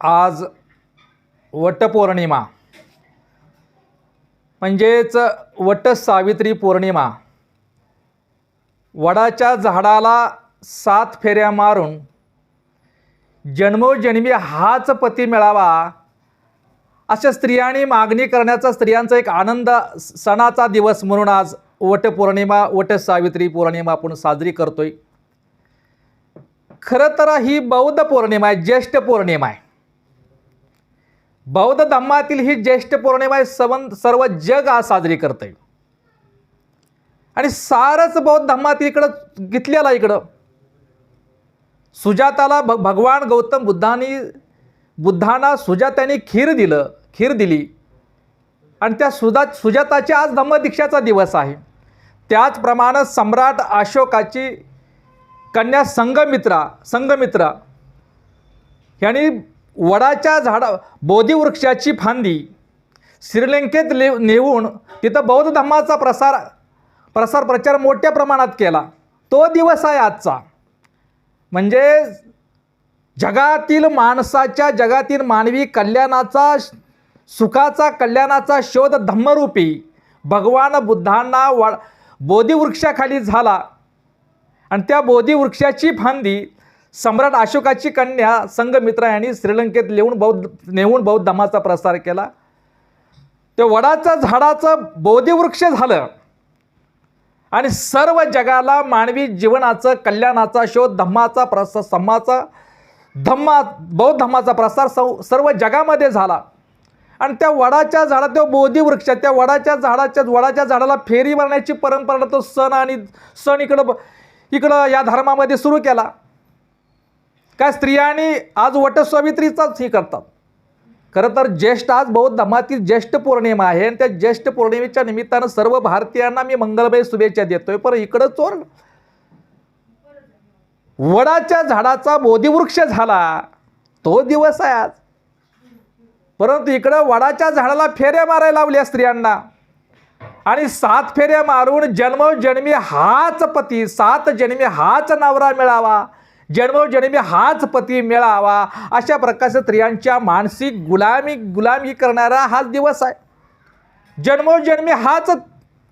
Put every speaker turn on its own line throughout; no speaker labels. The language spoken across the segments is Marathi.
आज वटपौर्णिमा. म्हणजेच वट सावित्री पौर्णिमा. वडाच्या झाडाला सात फेऱ्या मारून जन्मोजन्मी हाच पती मिळावा अशा स्त्रियांनी मागणी करण्याचा स्त्रियांचा एक आनंद सणाचा दिवस म्हणून आज वटपौर्णिमा वट सावित्री पौर्णिमा आपण साजरी करतोय. खरं तर ही बौद्ध पौर्णिमा आहे ज्येष्ठ पौर्णिमा आहे. बौद्ध धम्मातील ही ज्येष्ठ पौर्णिमा आहे सवन सर्व जग आज साजरी करतंय. आणि सारच बौद्ध धम्मात इकडं घेतलेला इकडं. सुजाताला भ भगवान गौतम बुद्धांनी बुद्धांना सुजाताने खीर दिलं खीर दिली. आणि त्या सुजा सुजाताची आज धम्मदीक्षाचा दिवस आहे. त्याचप्रमाणे सम्राट अशोकाची कन्या संगमित्रा संगमित्रा. यांनी वडाच्या झाडा बोधिवृक्षाची फांदी. श्रीलंकेत ले नेऊन तिथं बौद्ध धर्माचा प्रसार प्रसार प्रचार मोठ्या प्रमाणात केला. तो दिवस आहे आजचा. म्हणजे जगातील माणसाच्या जगातील मानवी कल्याणाचा सुखाचा कल्याणाचा शोध धम्मरूपी भगवान बुद्धांना वा बोधिवृक्षाखाली झाला. आणि त्या बोधिवृक्षाची फांदी सम्राट अशोकाची कन्या संघमित्रा यांनी श्रीलंकेत लिहून बौद्ध नेऊन बौद्ध धर्माचा प्रसार केला. ते वडाचं झाडाचं बौद्धवृक्ष झालं. आणि सर्व जगाला मानवी जीवनाचं कल्याणाचा शोध धम्माचा प्रसार सम्माचा धम्मा बौद्ध धम्माचा प्रसार सौ सर्व जगामध्ये झाला. आणि त्या वडाच्या झाडात त्या बोधीवृक्ष त्या वडाच्या झाडाच्या वडाच्या झाडाला फेरी मारण्याची परंपरा तो सण आणि सण इकडं इकडं या धर्मामध्ये सुरू केला. काय स्त्रियांनी आज वटसावित्रीचाच हे करतात. खरं तर ज्येष्ठ आज बौद्ध धर्मातील ज्येष्ठ पौर्णिमा आहे आणि त्या ज्येष्ठ पौर्णिमेच्या निमित्तानं सर्व भारतीयांना मी मंगलमय शुभेच्छा देतोय. पण इकडं चोर. वडाच्या झाडाचा बोधिवृक्ष झाला तो दिवस आहे आज. परंतु इकडं वडाच्या झाडाला फेऱ्या मारायला लावल्या स्त्रियांना. आणि सात फेऱ्या मारून जन्मोजन्मी हाच पती सात जन्मी हाच नवरा मिळावा. जन्मोजन्मी हाच पती मिळावा. अशा प्रकारच्या स्त्रियांच्या मानसिक गुलामी गुलामी करणारा हाच दिवस आहे. जन्मोजन्मी हाच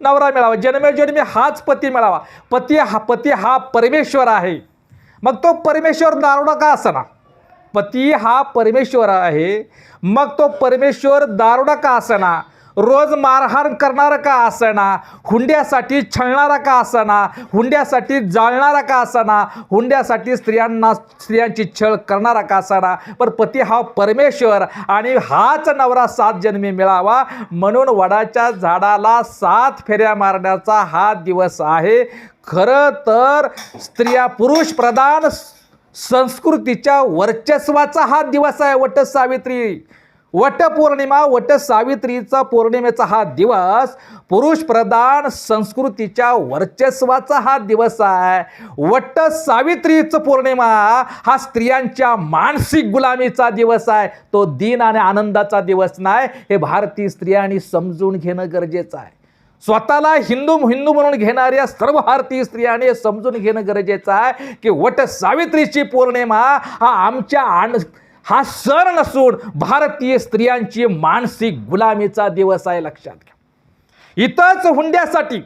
नवरा मिळावा. जन्मोजन्मी हाच पती मिळावा. पती हा पती हा परमेश्वर आहे. मग तो परमेश्वर दारुडा का असना? पती हा परमेश्वर आहे. मग तो परमेश्वर दारुडा का असना? रोज मारहाण करणारा का असना? हुंड्यासाठी छळणारा का असना? हुंड्यासाठी जाळणारा का असना? हुंड्यासाठी स्त्रियांना स्त्रियांची छळ करणारा का असना? पण पती हा परमेश्वर आणि हाच नवरा सात जन्मी मिळावा म्हणून वडाच्या झाडाला सात फेऱ्या मारण्याचा हा दिवस आहे. खरं तर स्त्रिया पुरुष प्रधान संस्कृतीच्या वर्चस्वाचा हा दिवस आहे वट सावित्री वट पौर्णिमा वट सावित्रीचा पौर्णिमेचा हा दिवस पुरुष प्रधान संस्कृतीच्या वर्चस्वाचा हा दिवस आहे. वट सावित्रीचं पौर्णिमा हा स्त्रियांच्या मानसिक गुलामीचा दिवस आहे. तो दिन आणि आनंदाचा दिवस नाही. हे भारतीय स्त्रियांनी समजून घेणं गरजेचं आहे. स्वतःला हिंदू हिंदू म्हणून घेणाऱ्या सर्व भारतीय स्त्रियांनी समजून घेणं गरजेचं आहे की वट सावित्रीची पौर्णिमा हा आमच्या आण हा सण नसून भारतीय स्त्रियांची मानसिक गुलामीचा दिवस आहे लक्षात घ्या. इथंच हुंड्यासाठी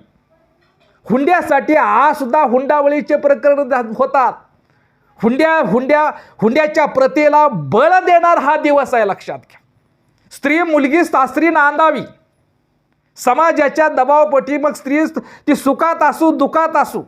हुंड्यासाठी आज सुद्धा हुंडावळीचे प्रकरण होतात. हुंड्या हुंड्या हुंड्याच्या प्रथेला बळ देणार हा दिवस आहे लक्षात घ्या. स्त्री मुलगी सासरी नांदावी. समाजाच्या दबावपटी मग स्त्री ती सुखात असू दुखात असू.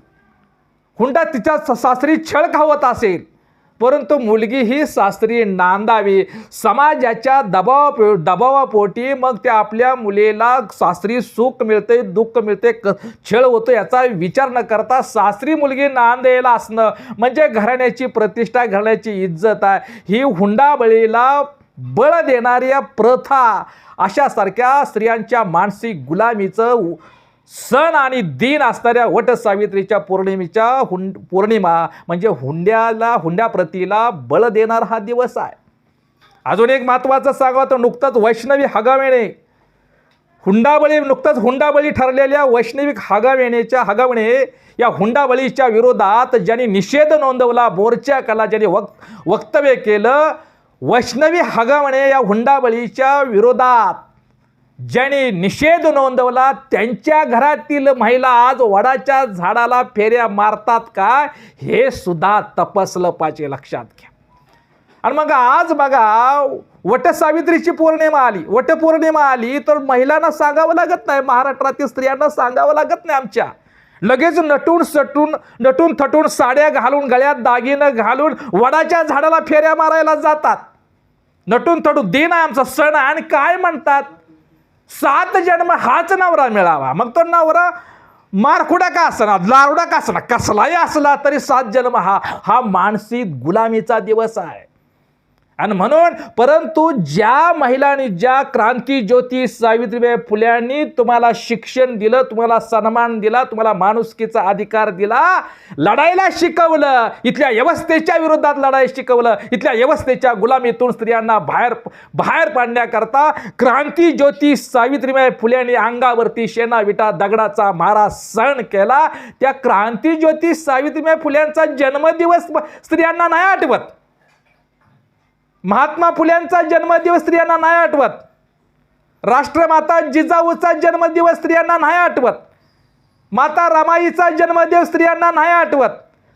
हुंडा तिच्या स- सासरी छळ खावत असेल. परंतु मुलगी ही सासरी नांदावी. समाजाच्या दबाव दबावापोटी मग त्या आपल्या मुलीला सासरी सुख मिळते दुःख मिळते क छळ होतो याचा विचार न करता सासरी मुलगी नांदेला असणं म्हणजे घराण्याची प्रतिष्ठा घराण्याची इज्जत आहे. ही हुंडाबळीला बळ देणाऱ्या प्रथा. अशासारख्या स्त्रियांच्या मानसिक गुलामीचं उ- सण आणि दिन असणाऱ्या वट सावित्रीच्या पौर्णिमेच्या हुंड पौर्णिमा म्हणजे हुंड्याला हुंड्याप्रतीला बळ देणार हा दिवस आहे. अजून एक महत्त्वाचं सांगा तर नुकतंच वैष्णवी हगावेणे. हुंडाबळी नुकतंच हुंडाबळी ठरलेल्या वैष्णविक हगावेणेच्या हगावणे या हुंडाबळीच्या विरोधात ज्यांनी निषेध नोंदवला मोर्चा कला ज्यांनी वक वक्तव्य केलं वैष्णवी हगावणे या हुंडाबळीच्या विरोधात. ज्याने निषेध नोंदवला त्यांच्या घरातील महिला आज वडाच्या झाडाला फेऱ्या मारतात का? हे सुद्धा तपासलं पाहिजे लक्षात घ्या. आणि मग आज बघा वटसावित्रीची पौर्णिमा आली. वटपौर्णिमा आली तर महिलांना सांगावं लागत नाही महाराष्ट्रातील स्त्रियांना सांगावं लागत नाही आमच्या. लगेच नटून सटून नटून थटून साड्या घालून गळ्यात दागिनं घालून वडाच्या झाडाला फेऱ्या मारायला जातात. नटून थटून दिन आहे आमचा सण आणि काय म्हणतात? सात जन्म हाच नवरा मिळावा. मग तो नवरा मारखुडा का असणार लारुडा का असणार कसलाही असला तरी सात जन्म हा हा मानसिक गुलामीचा दिवस आहे. आणि म्हणून परंतु ज्या महिलांनी ज्या क्रांती ज्योती सावित्रीबाई फुल्यांनी तुम्हाला शिक्षण दिलं तुम्हाला सन्मान दिला तुम्हाला माणुसकीचा अधिकार दिला लढायला शिकवलं इथल्या व्यवस्थेच्या विरोधात लढाई शिकवलं इथल्या व्यवस्थेच्या गुलामीतून स्त्रियांना बाहेर बाहेर पाडण्याकरता क्रांती ज्योती सावित्रीबाई फुल्यांनी अंगावरती शेणा विटा दगडाचा मारा सण केला. त्या क्रांती ज्योती सावित्रीबाई फुल्यांचा जन्मदिवस स्त्रियांना नाही आठवत. महात्मा फुल्यांचा जन्मदिवस स्त्रियांना नाही आठवत. राष्ट्रमाता जिजाऊचा जन्मदिवस स्त्रियांना नाही आठवत. माता रमाईचा जन्मदिवस स्त्रियांना नाही आठवत.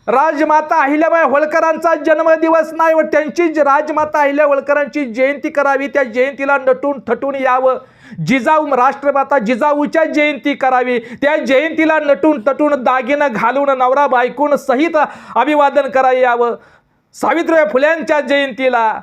राजमाता अहिल्याबाई होळकरांचा जन्मदिवस नाही व त्यांची राजमाता अहिल्या होळकरांची जयंती करावी त्या जयंतीला नटून थटून यावं. जिजाऊ राष्ट्रमाता जिजाऊच्या जयंती करावी त्या जयंतीला नटून तटून दागिनं घालून नवरा बायकून सहित अभिवादन करायला यावं. सावित्रीबाई फुल्यांच्या जयंतीला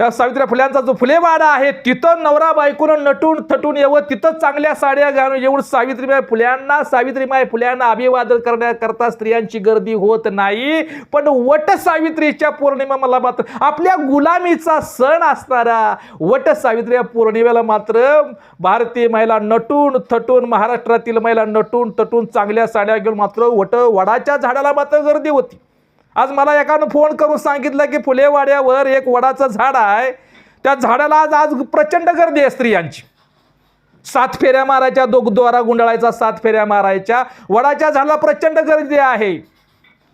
या सावित्री फुल्यांचा जो फुलेवाडा आहे तिथं नवरा बायकोनं नटून थटून येवं तिथं चांगल्या साड्या घालून येऊन सावित्रीबाई फुल्यांना सावित्रीबाई फुल्यांना अभिवादन करण्याकरता स्त्रियांची गर्दी होत नाही. पण वट सावित्रीच्या पौर्णिमा मला मात्र आपल्या गुलामीचा सण असणारा वट सावित्री पौर्णिमेला मात्र भारतीय महिला नटून थटून महाराष्ट्रातील महिला नटून थटून चांगल्या साड्या घेऊन मात्र वट वडाच्या झाडाला मात्र गर्दी होती. आज मला एकानं फोन करून सांगितलं की फुलेवाड्यावर एक वडाचं झाड आहे. त्या झाडाला आज आज प्रचंड गर्दी आहे स्त्रियांची. सात फेऱ्या मारायच्या दोघ द्वारा गुंडाळायचा सात फेऱ्या मारायच्या. वडाच्या झाडाला प्रचंड गर्दी आहे.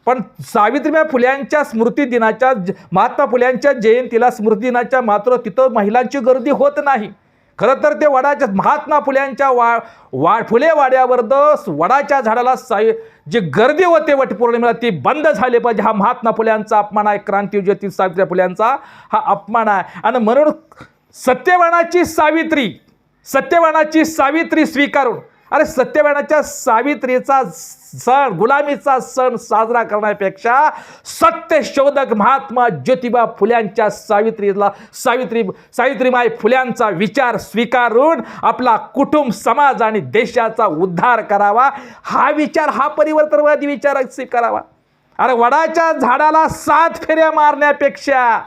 पण सावित्रीबाई फुल्यांच्या स्मृती दिनाच्या ज- महात्मा फुल्यांच्या जयंतीला स्मृती दिनाच्या मात्र तिथं महिलांची गर्दी होत नाही. खरं तर ते वडाच्या महात्मा फुल्यांच्या वा वा फुले वाड्यावर दस वडाच्या झाडाला साई जी गर्दी होते वटपौर्णिमेला ती बंद झाली पाहिजे. हा महात्मा फुल्यांचा अपमान आहे क्रांती सावित्री फुल्यांचा हा अपमान आहे. आणि म्हणून सत्यवानाची सावित्री सत्यवानाची सावित्री स्वीकारून अरे सत्यवानाच्या सावित्रीचा सण गुलामीचा सण साजरा करण्यापेक्षा सत्यशोधक महात्मा ज्योतिबा फुल्यांच्या सावित्रीला सावित्री सावित्रीमाई फुल्यांचा विचार स्वीकारून आपला कुटुंब समाज आणि देशाचा उद्धार करावा. हा विचार हा परिवर्तनवादी विचार स्वीकारावा. अरे वडाच्या झाडाला सात फेऱ्या मारण्यापेक्षा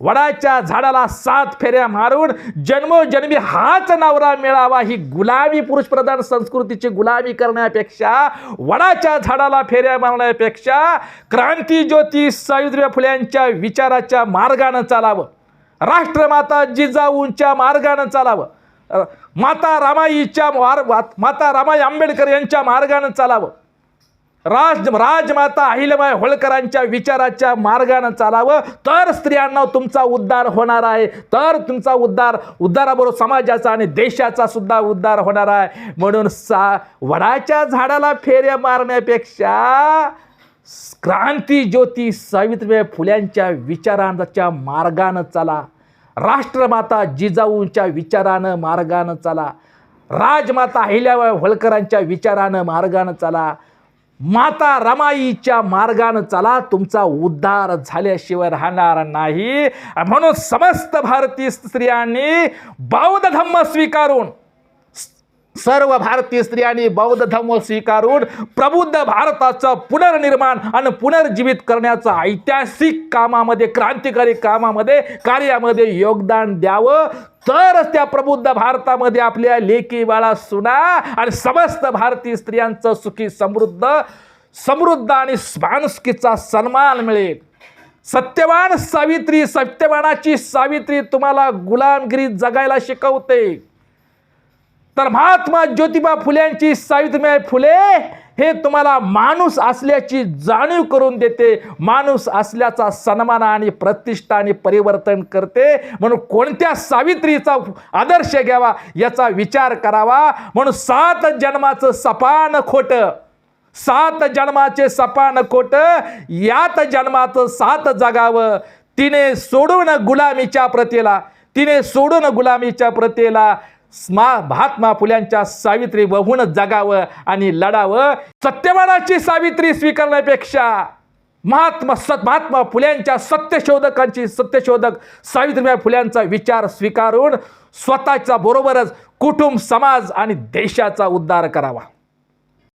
वडाच्या झाडाला सात फेऱ्या मारून जन्मोजन्मी हाच नवरा मिळावा ही गुलामी पुरुषप्रधान संस्कृतीची गुलामी करण्यापेक्षा वडाच्या झाडाला फेऱ्या मारण्यापेक्षा क्रांती ज्योती सावित्रीबाई फुल्यांच्या विचाराच्या मार्गानं चालावं. राष्ट्रमाता जिजाऊंच्या मार्गानं चालावं. माता रामाईच्या मार माता रामाई आंबेडकर यांच्या मार्गानं चालावं. राज राजमाता अहिल्याबाई होळकरांच्या विचाराच्या मार्गानं चालावं. तर स्त्रियांना तुमचा उद्धार होणार आहे. तर तुमचा उद्धार उद्धाराबरोबर समाजाचा आणि देशाचा सुद्धा उद्धार होणार आहे. म्हणून सा वडाच्या झाडाला फेऱ्या मारण्यापेक्षा क्रांती ज्योती सावित्रीबाई फुल्यांच्या विचारांच्या मार्गानं चाला. राष्ट्रमाता जिजाऊंच्या विचारानं मार्गानं चाला. राजमाता अहिल्याबाई होळकरांच्या विचारानं मार्गानं चला. माता रमाईच्या मार्गानं चला तुमचा उद्धार झाल्याशिवाय राहणार नाही. म्हणून समस्त भारतीय स्त्रियांनी बौद्ध धम्म स्वीकारून सर्व भारतीय स्त्रियांनी बौद्ध धर्म स्वीकारून प्रबुद्ध भारताचं पुनर्निर्माण आणि पुनर्जीवित करण्याचं ऐतिहासिक कामामध्ये क्रांतिकारी कामामध्ये कार्यामध्ये योगदान द्यावं. तरच त्या प्रबुद्ध भारतामध्ये आपल्या लेकी बाळा सुना आणि समस्त भारतीय स्त्रियांचं सुखी समृद्ध समृद्ध आणि माणुसकीचा सन्मान मिळेल. सत्यवान सावित्री सत्यवानाची सावित्री तुम्हाला गुलामगिरी जगायला शिकवते. तर महात्मा ज्योतिबा फुल्यांची सावित्रीबाई फुले हे तुम्हाला माणूस असल्याची जाणीव करून देते. माणूस असल्याचा सन्मान आणि प्रतिष्ठा आणि परिवर्तन करते. म्हणून कोणत्या सावित्रीचा आदर्श घ्यावा याचा विचार करावा. म्हणून सात जन्माचं सपान खोटं सात जन्माचे सपान खोट यात जन्माचं सात जगावं. तिने सोडून गुलामीच्या प्रतीला तिने सोडून गुलामीच्या प्रथेला स्मा महात्मा फुल्यांच्या सावित्री बहून जगावं आणि लढावं. सत्यवानाची सावित्री स्वीकारण्यापेक्षा महात्मा सत महात्मा फुल्यांच्या सत्यशोधकांची सत्यशोधक सावित्रीबाई फुल्यांचा विचार स्वीकारून स्वतःच्या बरोबरच कुटुंब समाज आणि देशाचा उद्धार करावा.